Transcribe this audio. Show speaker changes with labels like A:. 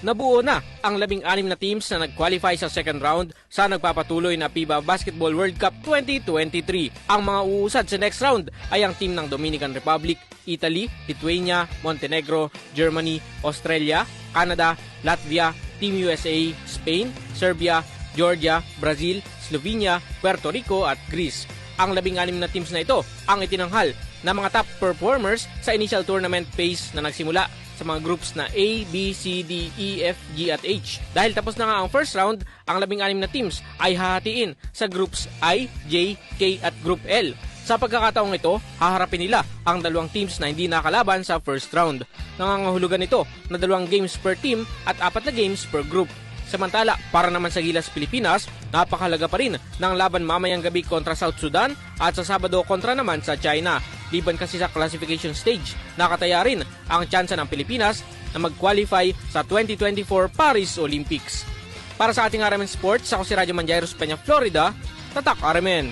A: Nabuo na ang labing-anim na teams na nag-qualify sa second round sa nagpapatuloy na FIBA Basketball World Cup 2023. Ang mga uusad sa next round ay ang team ng Dominican Republic, Italy, Lithuania, Montenegro, Germany, Australia, Canada, Latvia, Team USA, Spain, Serbia, Georgia, Brazil, Slovenia, Puerto Rico at Greece. Ang labing-anim na teams na ito ang itinanghal na mga top performers sa initial tournament phase na nagsimula sa mga groups na A, B, C, D, E, F, G at H. Dahil tapos na nga ang first round, ang labing-anim na teams ay hahatiin sa groups I, J, K at Group L. Sa pagkakataong ito, haharapin nila ang dalawang teams na hindi nakalaban sa first round. Nangangahulugan ito na dalawang games per team at apat na games per group. Samantala, para naman sa Gilas Pilipinas, napakalaga pa rin ng laban mamayang gabi kontra South Sudan at sa Sabado kontra naman sa China. Liban kasi sa classification stage, nakataya rin ang tsansa ng Pilipinas na mag-qualify sa 2024 Paris Olympics. Para sa ating Aramen Sports, ako si Radyo Manjairos Peña, Florida, Tatak Aramen.